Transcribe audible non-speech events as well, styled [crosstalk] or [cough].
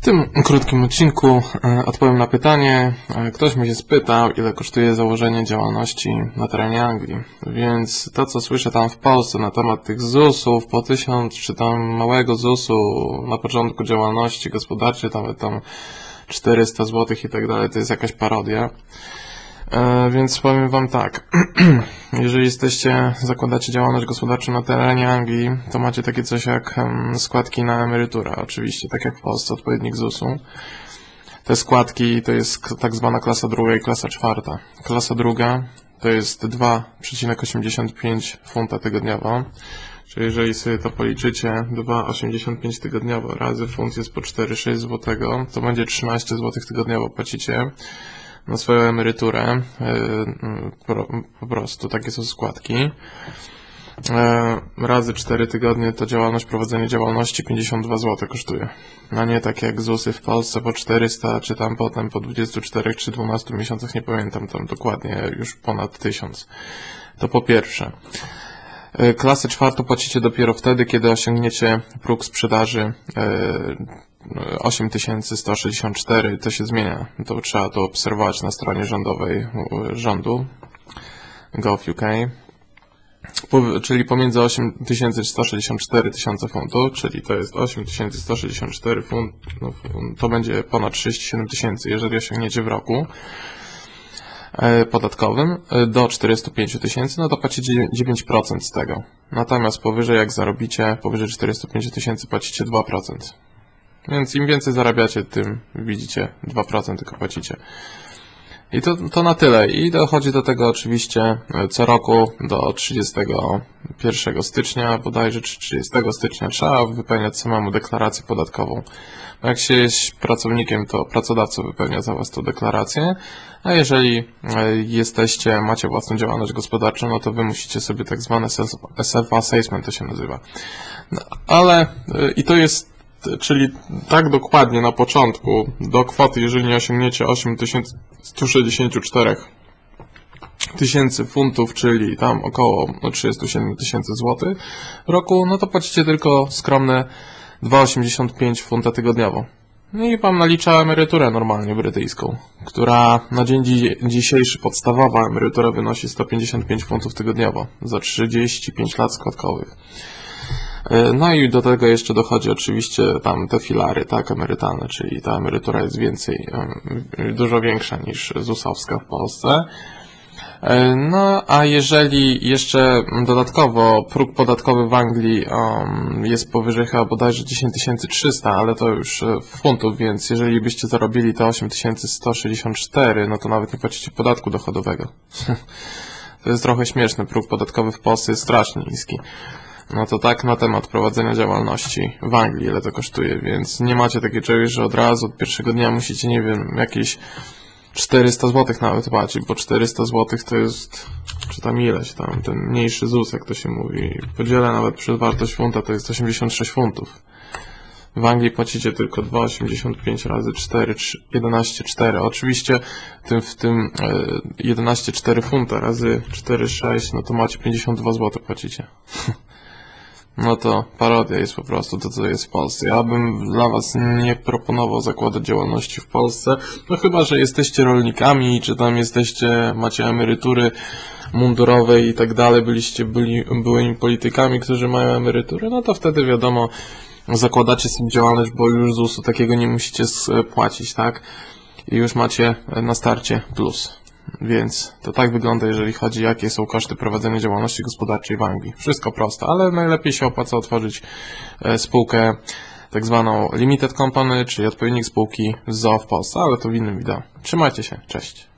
tym krótkim odcinku e, odpowiem na pytanie. E, Ktoś mnie się spytał, ile kosztuje założenie działalności na terenie Anglii. Więc to, co słyszę tam w Polsce na temat tych ZUS-ów po tysiąc, czy tam małego ZUS-u na początku działalności gospodarczej, nawet tam 400 zł i tak dalej, to jest jakaś parodia. E, Więc powiem Wam tak. [clears throat] Jeżeli jesteście, zakładacie działalność gospodarczą na terenie Anglii, to macie takie coś jak składki na emeryturę, oczywiście, tak jak w Polsce, odpowiednik ZUS-u. Te składki to jest tak zwana klasa druga i klasa czwarta. Klasa druga to jest 2,85 funta tygodniowo. Czyli jeżeli sobie to policzycie, 2,85 tygodniowo razy funt jest po 4,6 zł, to będzie 13 zł tygodniowo płacicie na swoją emeryturę. Yy, Po, prostu takie są składki. E, Razy 4 tygodnie to działalność, prowadzenie działalności 52 zł kosztuje. A nie tak jak ZUSy w Polsce po 400, czy tam potem po 24 czy 12 miesiącach, nie pamiętam tam dokładnie, już ponad 1000. To po pierwsze. E, Klasę czwartą płacicie dopiero wtedy, kiedy osiągniecie próg sprzedaży e, 8164. To się zmienia. To trzeba to obserwować na stronie rządowej rządu gov.uk. Po- Czyli pomiędzy 8164 tysiące funtów, czyli to jest 8164 funt, no, to będzie ponad 37 tysięcy, jeżeli osiągniecie w roku e, podatkowym e, do 405 tysięcy, no to płacicie 9% z tego. Natomiast powyżej jak zarobicie, powyżej 405 tysięcy płacicie 2%. Więc im więcej zarabiacie, tym widzicie 2% tylko płacicie. I to, to na tyle. I dochodzi do tego oczywiście e, co roku do 31 stycznia, bodajże czy 30 stycznia trzeba wypełniać samemu deklarację podatkową. Bo Jak się jest pracownikiem, to pracodawca wypełnia za Was tą deklarację, a jeżeli e, jesteście, macie własną działalność gospodarczą, no to Wy musicie sobie tak zwane self- self-assessment to się nazywa. No, ale e, i to jest czyli tak dokładnie na początku do kwoty, jeżeli nie osiągniecie 8164 tysięcy funtów, czyli tam około no, 37 tysięcy złotych roku, no to płacicie tylko skromne 2,85 funta tygodniowo. No i wam nalicza emeryturę normalnie brytyjską, która na dzień dzi- dzisiejszy podstawowa emerytura wynosi 155 funtów tygodniowo za 35 lat składkowych. E, No i do tego jeszcze dochodzi oczywiście tam te filary, tak, emerytalne, czyli ta emerytura jest więcej, dużo większa niż ZUS-owska w Polsce. E, No, a jeżeli jeszcze dodatkowo próg podatkowy w Anglii em, jest powyżej chyba bodajże 10 300, ale to już e, funtów, więc jeżeli byście zarobili te 8164, no to nawet nie płacicie podatku dochodowego. [laughs] To jest trochę śmieszne, próg podatkowy w Polsce jest strasznie niski. No to tak na temat prowadzenia działalności w Anglii, ile to kosztuje, więc nie macie takiego czegoś, że od razu od pierwszego dnia musicie, nie wiem, jakieś 400 zł nawet płacić, bo 400 zł to jest, czy tam ileś tam, ten mniejszy ZUS, jak to się mówi, podzielę nawet przez wartość funta, to jest 86 funtów. W Anglii płacicie tylko 2,85 razy 4, 11,4. Oczywiście tym, w tym e, 11,4 funta razy 4,6, no to macie 52 zł płacicie. [laughs] No to parodia jest po prostu to, co jest w Polsce. Ja bym dla Was nie proponował zakładać działalności w Polsce, no chyba, że jesteście rolnikami, czy tam jesteście, macie emerytury mundurowe i tak dalej, byliście byli, byłymi politykami, którzy mają emeryturę, no to wtedy wiadomo, zakładacie sobie działalność, bo już ZUS-u takiego nie musicie spłacić, tak? I już macie na starcie plus. Więc to tak wygląda, jeżeli chodzi, jakie są koszty prowadzenia działalności gospodarczej w Anglii. Wszystko proste, ale najlepiej się opłaca otworzyć e, spółkę tak zwaną Limited Company, czyli odpowiednik spółki z ZOO w Polsce, ale to w innym wideo. Trzymajcie się, cześć.